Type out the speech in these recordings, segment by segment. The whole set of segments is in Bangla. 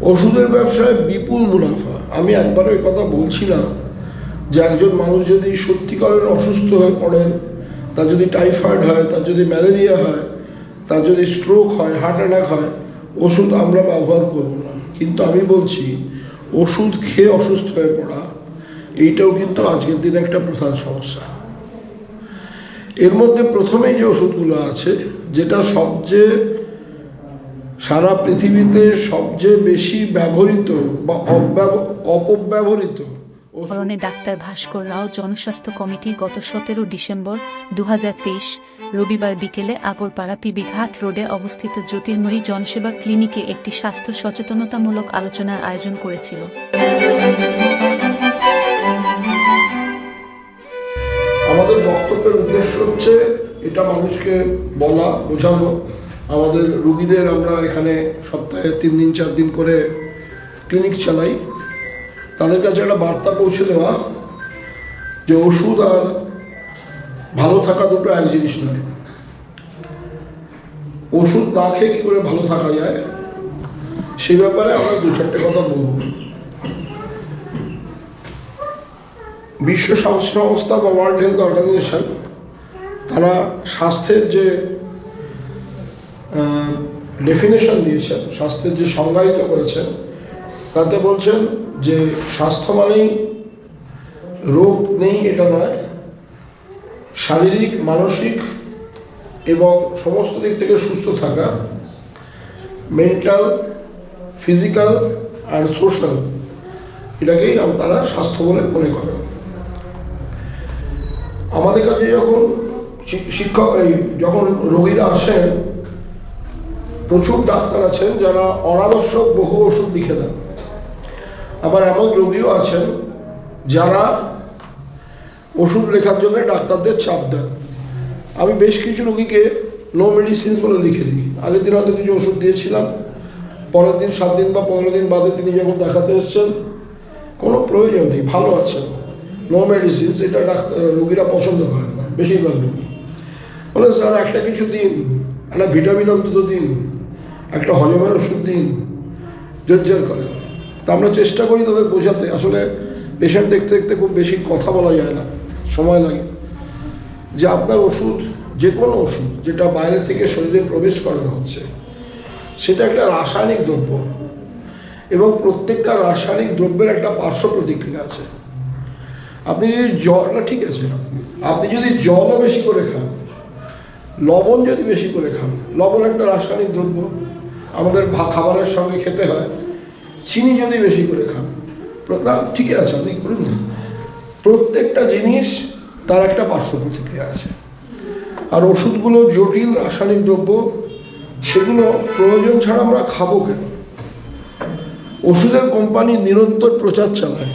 ওষুধের ব্যবসায় বিপুল মুনাফা। আমি একবারও এই কথা বলছি না যে একজন মানুষ যদি সত্যিকারের অসুস্থ হয়ে পড়েন, তার যদি টাইফয়েড হয়, তার যদি ম্যালেরিয়া হয়, তার যদি স্ট্রোক হয়, হার্ট অ্যাটাক হয়, ওষুধ আমরা ব্যবহার করব না। কিন্তু আমি বলছি, ওষুধ খেয়ে অসুস্থ হয়ে পড়া, এইটাও কিন্তু আজকের দিনে একটা প্রধান সমস্যা। এর মধ্যে প্রথমেই যে ওষুধগুলো আছে, যেটা সবচেয়ে সারা পৃথিবীতে সবচেয়ে বেশি ব্যবহৃত বা অপব্যবহৃত করণে ডাক্তার ভাস্কর রাও জনস্বাস্থ্য কমিটি গত সতেরো ডিসেম্বর দুহাজার তেইশ রবিবার বিকেলে আগরপাড়া পিবি ঘাট রোডে অবস্থিত জ্যোতির্ময়ী জনসেবা ক্লিনিকে একটি স্বাস্থ্য সচেতনতামূলক আলোচনার আয়োজন করেছিল। আমাদের বক্তব্যের উদ্দেশ্য হচ্ছে এটা মানুষকে বলা বোঝানো। আমাদের রুগীদের আমরা এখানে সপ্তাহে তিন দিন, চার দিন করে ক্লিনিক চালাই। তাদের কাছে একটা বার্তা পৌঁছে দেওয়া যে ওষুধ আর ভালো থাকা দুটো এক জিনিস নয়। ওষুধ না খেয়ে কী করে ভালো থাকা যায়? সে ব্যাপারে আমরা দু চারটে কথা বলব। বিশ্ব স্বাস্থ্য সংস্থা বা ওয়ার্ল্ড হেলথ অর্গানাইজেশন তারা স্বাস্থ্যের যে ডেফিনেশন দিয়েছেন, স্বাস্থ্যের যে সংজ্ঞায়িত করেছেন, তাতে বলছেন যে স্বাস্থ্য মানেই রোগ নেই, এটা নয়। শারীরিক, মানসিক এবং সমস্ত দিক থেকে সুস্থ থাকা, মেন্টাল, ফিজিক্যাল অ্যান্ড সোশ্যাল এটাকেই তারা স্বাস্থ্য বলে মনে করে। আমাদের কাছে যখন শিক্ষক এই যখন রোগীরা আসেন প্রচুর ডাক্তার আছেন যারা অনাবশ্যক বহু ওষুধ লিখে দেন। আবার এমন রোগীও আছেন যারা ওষুধ লেখার জন্য ডাক্তারদের চাপ দেন। আমি বেশ কিছু রোগীকে নো মেডিসিনস বলে লিখে দিই। আগের দিন হয়তো কিছু ওষুধ দিয়েছিলাম, পরের দিন, সাত দিন বা পনেরো দিন বাদে তিনি যখন দেখাতে এসছেন, কোনো প্রয়োজন নেই, ভালো আছেন। নো মেডিসিনস এটা ডাক্তার, রোগীরা পছন্দ করেন না, বেশিরভাগ রুগী। বলে স্যার, একটা কিছু দিন, একটা ভিটামিন অন্তত দিন। একটা হজমের ওষুধ দিন জোরজার করেন তা আমরা চেষ্টা করি তাদের বোঝাতে। আসলে পেশেন্ট দেখতে দেখতে খুব বেশি কথা বলা যায় না, সময় লাগে। যে আপনার ওষুধ, যে কোনো ওষুধ যেটা বাইরে থেকে শরীরে প্রবেশ করানো হচ্ছে, সেটা একটা রাসায়নিক দ্রব্য এবং প্রত্যেকটা রাসায়নিক দ্রব্যের একটা পার্শ্ব প্রতিক্রিয়া আছে। আপনি যদি জল না, ঠিক আছে। আপনি যদি জলও বেশি করে খান, লবণ যদি বেশি করে খান, লবণ একটা রাসায়নিক দ্রব্য। আমাদের খাবারের সঙ্গে খেতে হয়। চিনি যদি বেশি করে খান। না, ঠিকই আছে, আপনি করুন না। প্রত্যেকটা জিনিস তার একটা পার্শ্ব প্রতিক্রিয়া আছে। আর ওষুধগুলো জটিল রাসায়নিক দ্রব্য, সেগুলো প্রয়োজন ছাড়া আমরা খাব কেন? ওষুধের কোম্পানি নিরন্তর প্রচার চালায়।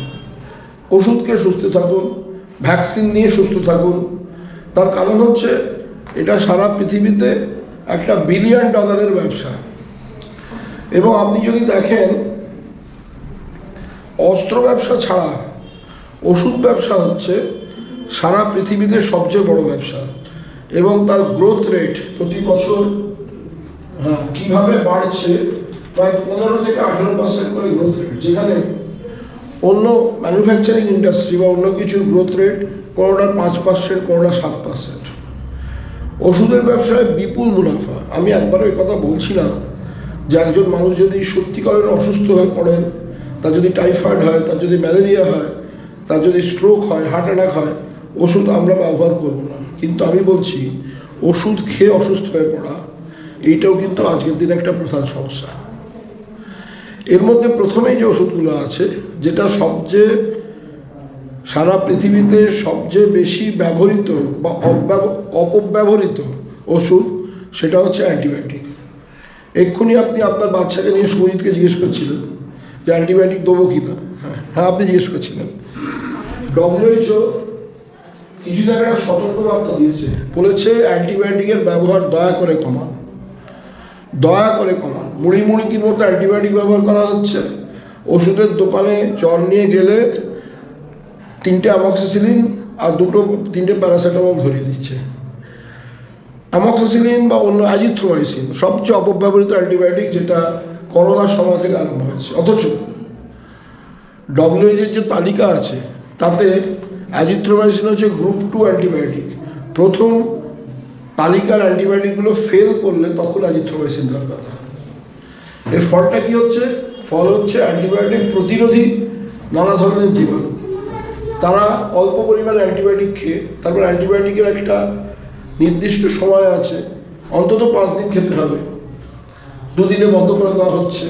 ওষুধকে সুস্থ থাকুন, ভ্যাকসিন নিয়ে সুস্থ থাকুন। তার কারণ হচ্ছে, এটা সারা পৃথিবীতে একটা বিলিয়ন ডলারের ব্যবসা। এবং আপনি যদি দেখেন, অস্ত্র ব্যবসা ছাড়া ওষুধ ব্যবসা হচ্ছে সারা পৃথিবীতে সবচেয়ে বড় ব্যবসা। এবং তার গ্রোথ রেট প্রতি বছর হ্যাঁ কীভাবে বাড়ছে, প্রায় পনেরো থেকে আঠেরো পার্সেন্ট করে গ্রোথ রেট যেখানে অন্য ম্যানুফ্যাকচারিং ইন্ডাস্ট্রি বা অন্য কিছুর গ্রোথ রেট কোনোটা পাঁচ পার্সেন্ট কোনোটা সাত পার্সেন্ট ওষুধের ব্যবসায় বিপুল মুনাফা। আমি একবারও এই কথা বলছি না। যে একজন মানুষ যদি সত্যিকারের অসুস্থ হয়ে পড়েন, তার যদি টাইফয়েড হয়, তার যদি ম্যালেরিয়া হয়, তার যদি স্ট্রোক হয়, হার্ট অ্যাটাক হয়, ওষুধ আমরা ব্যবহার করব না। কিন্তু আমি বলছি, ওষুধ খেয়ে অসুস্থ হয়ে পড়া, এইটাও কিন্তু আজকের দিনে একটা প্রধান সমস্যা। এর মধ্যে প্রথমেই যে ওষুধগুলো আছে, যেটা সবচেয়ে সারা পৃথিবীতে সবচেয়ে বেশি ব্যবহৃত বা অপব্যবহৃত ওষুধ, সেটা হচ্ছে অ্যান্টিবায়োটিক। এক্ষুনি আপনি আপনার বাচ্চাকে নিয়ে সুজিতকে জিজ্ঞেস করছিলেন যে অ্যান্টিবায়োটিক দেবো কি না? হ্যাঁ হ্যাঁ আপনি জিজ্ঞেস করছিলেন। ডব্লিউএইচও কিছুদিন একটা সতর্কবার্তা দিয়েছে। বলেছে অ্যান্টিবায়োটিকের ব্যবহার দয়া করে কমান। দয়া করে কমান। মুড়ি মুড়িকির মতো অ্যান্টিবায়োটিক ব্যবহার করা হচ্ছে। ওষুধের দোকানে জ্বর নিয়ে গেলে তিনটে অ্যামক্সিসিলিন আর দুটো, তিনটে প্যারাসিটামল ধরিয়ে দিচ্ছে। অ্যামক্সিসিলিন বা অন্য অ্যাজিথ্রোমাইসিন সবচেয়ে অপব্যবহৃত অ্যান্টিবায়োটিক যেটা করোনার সময় থেকে আরম্ভ হয়েছে। অথচ ডব্লিউএইচের যে তালিকা আছে, তাতে অ্যাজিথ্রোমাইসিন হচ্ছে গ্রুপ টু অ্যান্টিবায়োটিক। প্রথম তালিকার অ্যান্টিবায়োটিকগুলো ফেল করলে তখন অ্যাজিথ্রোমাইসিন দরকার। এর ফলটা কি হচ্ছে? ফল হচ্ছে অ্যান্টিবায়োটিক প্রতিরোধী নানা ধরনের জীবাণু। তারা অল্প পরিমাণে অ্যান্টিবায়োটিক খেয়ে, তারপর অ্যান্টিবায়োটিকের একটা নির্দিষ্ট সময় আছে, অন্তত পাঁচ দিন খেতে হবে। দুদিনে বন্ধ করে দেওয়া হচ্ছে।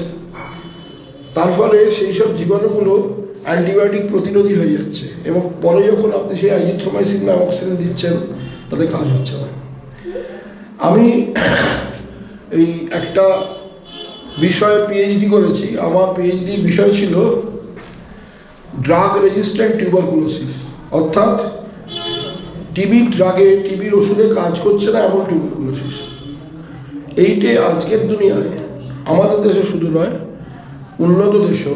তার ফলে সেই সব জীবাণুগুলো অ্যান্টিবায়োটিক প্রতিরোধী হয়ে যাচ্ছে এবং পরে যখন আপনি সেই আইজিথ্রোমাইসিন বা অক্সিজেন দিচ্ছেন, তাতে কাজ হচ্ছে না। আমি এই একটা বিষয়ে পিএইচডি করেছি। আমার পিএইচডির বিষয় ছিল ড্রাগ রেজিস্ট্যান্ট টিউবারকুলোসিস অর্থাৎ টিবি ড্রাগে, টিবির ওষুধে কাজ করছে না এমন টিউবারকুলোসিস এইটে আজকের দুনিয়ায়, আমাদের দেশে শুধু নয়, উন্নত দেশেও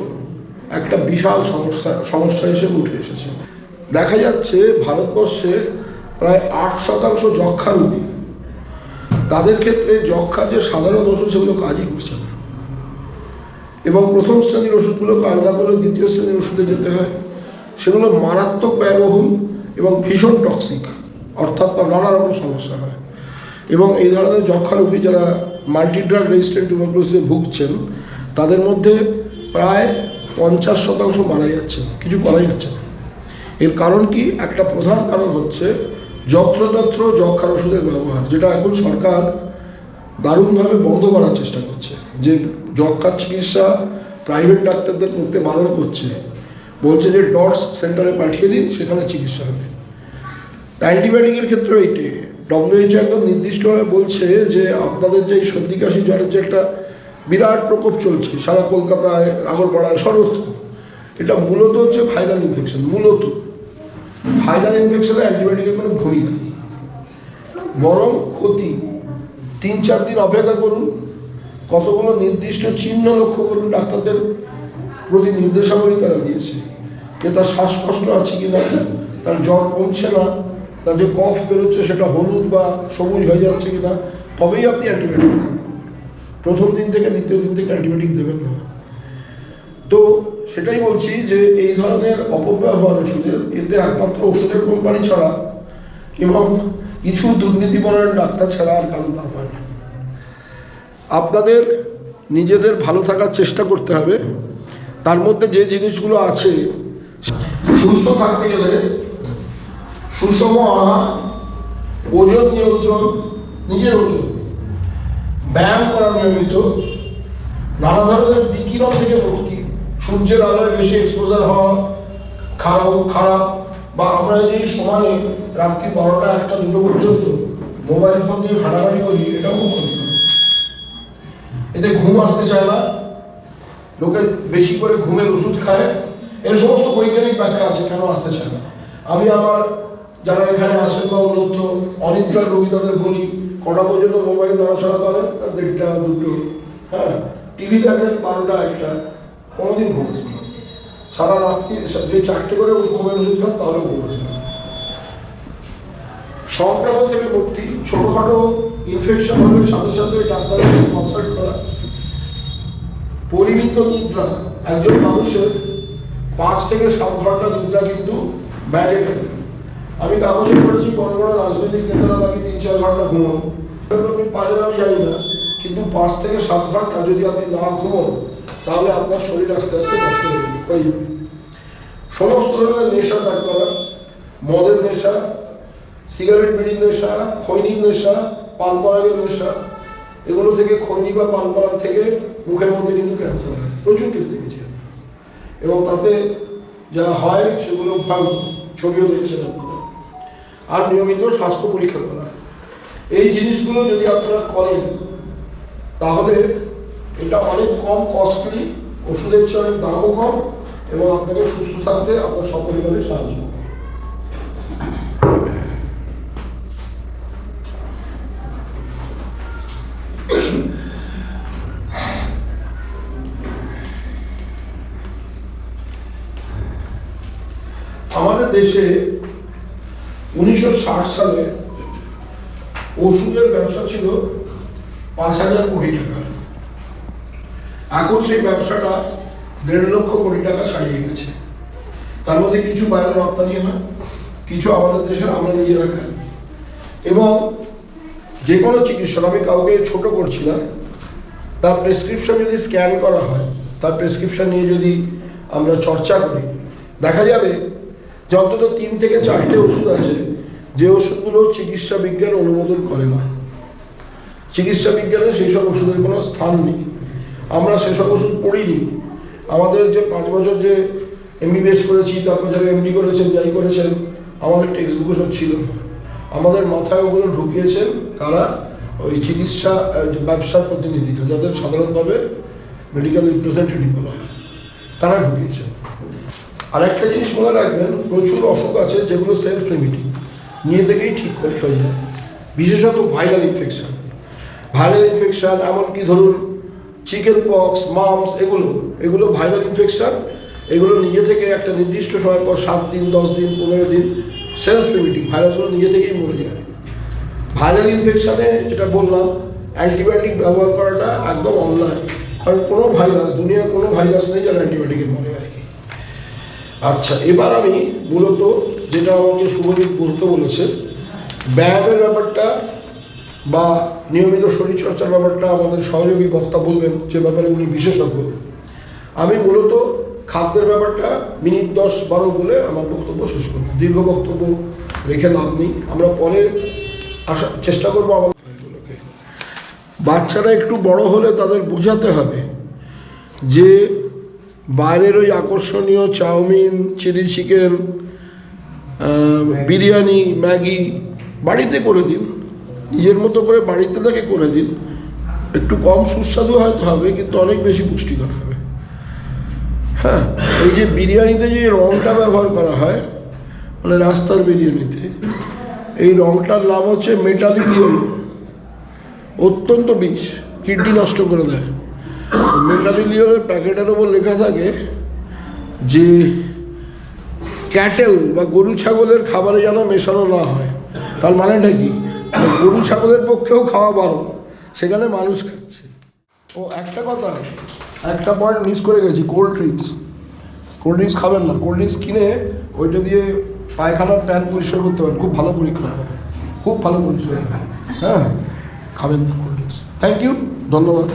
একটা বিশাল সমস্যা সমস্যা হিসেবে উঠে এসেছে। দেখা যাচ্ছে ভারতবর্ষে প্রায় আট শতাংশ যক্ষা রোগী। তাদের ক্ষেত্রে যক্ষার যে সাধারণ ওষুধ, সেগুলো কাজই করছে না। এবং প্রথম শ্রেণির ওষুধগুলো কাজ না করে দ্বিতীয় শ্রেণির ওষুধে যেতে হয়। সেগুলো মারাত্মক ব্যয়বহুল। এবং ভীষণ টক্সিক অর্থাৎ তার নানা রকম সমস্যা হয়। এবং এই ধরনের যক্ষা রোগী যারা মাল্টি ড্রাগ রেজিস্ট্যান্ট টিউবারকুলোসিসে ভুগছেন, তাদের মধ্যে প্রায় পঞ্চাশ শতাংশ মারা যাচ্ছে, কিছু করাই যাচ্ছে না। এর কারণ কি? একটা প্রধান কারণ হচ্ছে যত্রতত্র যক্ষার ওষুধের ব্যবহার, যেটা এখন সরকার দারুণভাবে বন্ধ করার চেষ্টা করছে। যে যক্ষার চিকিৎসা প্রাইভেট ডাক্তারদের করতে বারণ করছে বলছে যে ডটস সেন্টারে পাঠিয়ে দিন, সেখানে চিকিৎসা হবে। অ্যান্টিবায়োটিকের ক্ষেত্রেও এইটি। ডব্লিউএইচও একদম নির্দিষ্টভাবে বলছে যে আপনাদের যে সর্দি কাশি জ্বরের যে একটা বিরাট প্রকোপ চলছে, সারা কলকাতায়, আগরপাড়ায়, সর্বত্র, এটা মূলত হচ্ছে ভাইরাল ইনফেকশন, মূলত। ভাইরাল ইনফেকশনে অ্যান্টিবায়োটিকের কোনো ভূমিকা নেই। বরং ক্ষতি। তিন চার দিন অপেক্ষা করুন, কতগুলো নির্দিষ্ট চিহ্ন লক্ষ্য করুন ডাক্তারদের প্রতি নির্দেশাবলী তারা দিয়েছে যে তার শ্বাসকষ্ট আছে কি না তার জ্বর কমছে না, তার যে কফ বেরোচ্ছে সেটা হলুদ বা সবুজ হয়ে যাচ্ছে কি না তবেই আপনি অ্যান্টিবায়োটিক দেবেন প্রথম দিন থেকে দ্বিতীয় দিন থেকে অ্যান্টিবায়োটিক দেবেন না। তো সেটাই বলছি যে এই ধরনের অপব্যবহার ওষুধের, এতে একমাত্র ওষুধের কোম্পানি ছাড়া এবং কিছু দুর্নীতিপরায়ণ ডাক্তার ছাড়া আর কারও লাভ হয় না। আপনাদের নিজেদের ভালো থাকার চেষ্টা করতে হবে। তার মধ্যে যে জিনিসগুলো আছে, সুস্থ থাকতে গেলে সুষম আহার, ওজন নিয়ন্ত্রণ, নিজের ওজন, ব্যায়াম করা নিয়মিত, নানা ধরনের বিকিরণ থেকে মুক্তি, সূর্যের আলোয় বেশি এক্সপোজার হওয়া, খারাপ খারাপ, বা আমরা যে সমানে রাত্রি বারোটা একটা দুটো পর্যন্ত মোবাইল ফোন দিয়ে ঘাটাঘাটি করি, এটাও খুব ক্ষতিকর। এতে ঘুম আসতে চায় না লোকে বেশি করে ঘুমের ওষুধ খায়। এর সমস্ত বৈজ্ঞানিক ব্যাখ্যা আছে, কেন আসতে চায় না? আমি আমার যারা এখানে আসেন বা অন্যত্র, অনিদ্রার রোগী তাদের বলি, কটা পর্যন্ত মোবাইল নড়াচড়া করেন দেড়টা দুটো। হ্যাঁ টিভি দেখেন, বারোটা, একটা। কোনোদিন ঘুম আসবে না। সারা রাত্রি যে চারটে করে ঘুমের ওষুধ খান তাহলে ঘুম আসবে না। সংক্রমণ থেকে মুক্তি। ছোটোখাটো ইনফেকশন হলে সাথে সাথে ডাক্তারের কনসাল্ট করা। পরিমিত নিদ্রা। একজন মানুষের পাঁচ থেকে সাত ঘণ্টা নিদ্রা কিন্তু ম্যান্ডেটারি আমি কাগজে পড়েছি, বড় বড় রাজনৈতিক নেতারা নাকি তিন চার ঘণ্টা ঘুমান পারেন আমি জানি না। কিন্তু পাঁচ থেকে সাত ঘণ্টা যদি আপনি না ঘুমন, তাহলে আপনার শরীর আস্তে আস্তে নষ্ট হয়ে যাবে। হয়ে সমস্ত ধরনের নেশা ত্যাগ করা মদের নেশা, সিগারেট বিড়ির নেশা, খৈনির নেশা, পান পরাগের নেশা। এগুলো থেকে খনি বা পান পরাগ থেকে মুখের মধ্যে কিন্তু ক্যান্সার হয়। প্রচুর কেস দেখেছি এবং তাতে যা হয় সেগুলো ভয়ঙ্কর ছবিও দেখেছেন আপনারা। আর নিয়মিত স্বাস্থ্য পরীক্ষা করা। এই জিনিসগুলো যদি আপনারা করেন, তাহলে এটা অনেক কম কস্টলি ওষুধের চেয়ে অনেক দামও কম এবং আপনাকে সুস্থ থাকতে আপনার সপরিবারে সাহায্য দেশে উনিশশো ষাট সালে ওষুধের ব্যবসা ছিল পাঁচ হাজার কোটি টাকা। এখন সেই ব্যবসাটা দেড় লক্ষ কোটি টাকা ছাড়িয়ে গেছে। তার মধ্যে কিছু বাইরে রপ্তানি হয়, কিছু আমাদের দেশের আমরা নিজেরা খাই। এবং যে কোনো চিকিৎসক, আমি কাউকে ছোট করছি না, তার প্রেসক্রিপশন যদি স্ক্যান করা হয়, তার প্রেসক্রিপশন নিয়ে যদি আমরা চর্চা করি, দেখা যাবে যে অন্তত তিন থেকে চারটে ওষুধ আছে, যে ওষুধগুলো চিকিৎসা বিজ্ঞান অনুমোদন করে না। চিকিৎসা বিজ্ঞানে সেই সব ওষুধের কোনো স্থান নেই। আমরা সেসব ওষুধ পড়িনি। আমাদের যে পাঁচ বছর যে এমবিবিএস করেছি, তারপর যারা এমডি করেছেন, যাই করেছেন, আমাদের টেক্সট বুক সব ছিল আমাদের মাথায় ওগুলো ঢুকিয়েছেন কারা? ওই চিকিৎসা ব্যবসার প্রতিনিধিরা, যাদের সাধারণভাবে মেডিকেল রিপ্রেজেন্টেটিভ বলা হয়। তারা ঢুকিয়েছেন। আর একটা জিনিস মনে রাখবেন, প্রচুর অসুখ আছে যেগুলো সেলফ রেমিডি নিয়ে থেকেই ঠিক করে হয়ে। যায় বিশেষত ভাইরাল ইনফেকশান ভাইরাল ইনফেকশান এমনকি ধরুন চিকেন পক্স মামস এগুলো এগুলো ভাইরাল ইনফেকশান এগুলো নিজে থেকে একটা নির্দিষ্ট সময় পর সাত দিন, দশ দিন, পনেরো দিন সেলফ রেমিডি ভাইরাসগুলো নিজে থেকেই মরে যায়। ভাইরাল ইনফেকশানে যেটা বললাম অ্যান্টিবায়োটিক ব্যবহার করাটা একদম অন্যায়। কারণ কোনো ভাইরাস দুনিয়ার কোনো ভাইরাস নেই যারা অ্যান্টিবায়োটিকে মরে। আচ্ছা এবার আমি মূলত যেটা আমাকে শুভজিৎ বলতে বলেছে, ব্যায়ামের ব্যাপারটা বা নিয়মিত শরীরচর্চার ব্যাপারটা আমাদের সহযোগী বক্তা বলবেন যে ব্যাপারে উনি বিশেষজ্ঞ। আমি মূলত খাদ্যের ব্যাপারটা মিনিট দশ বারো বলে আমার বক্তব্য শেষ করব। দীর্ঘ বক্তব্য রেখে লাভ নেই। আমরা পরে আসা চেষ্টা করব আমার বাচ্চারা একটু বড় হলে তাদের বোঝাতে হবে যে বাইরের ওই আকর্ষণীয় chow mein, chilli chicken biryani, Maggi বাড়িতে করে দিন। নিজের মতো করে বাড়িতে তাকে করে দিন। একটু কম সুস্বাদু হয়তো হবে, কিন্তু অনেক বেশি পুষ্টিকর হবে। হ্যাঁ এই যে বিরিয়ানিতে যে রঙটা ব্যবহার করা হয় মানে রাস্তার বিরিয়ানিতে, এই রঙটার নাম হচ্ছে মেটালিক অত্যন্ত বিষ, কিডনি নষ্ট করে দেয়। মেটালিক ইয়েলোর প্যাকেটের ওপর লেখা থাকে যে ক্যাটেল বা গরু ছাগলের খাবারে যেন মেশানো না হয়। তার মানেটা কি? গরু ছাগলের পক্ষেও খাওয়া বারণ, সেখানে মানুষ খাচ্ছে। ও, একটা কথা, একটা পয়েন্ট মিস করে গেছি কোল্ড ড্রিঙ্কস কোল্ড ড্রিঙ্কস খাবেন না কোল্ড ড্রিঙ্কস কিনে ওইটা দিয়ে পায়খানার প্যান পরিষ্কার করতে পারেন, খুব ভালো পরীক্ষা হয় খুব ভালো পরিষ্কার হ্যাঁ খাবেন না কোল্ড ড্রিঙ্কস থ্যাংক ইউ ধন্যবাদ।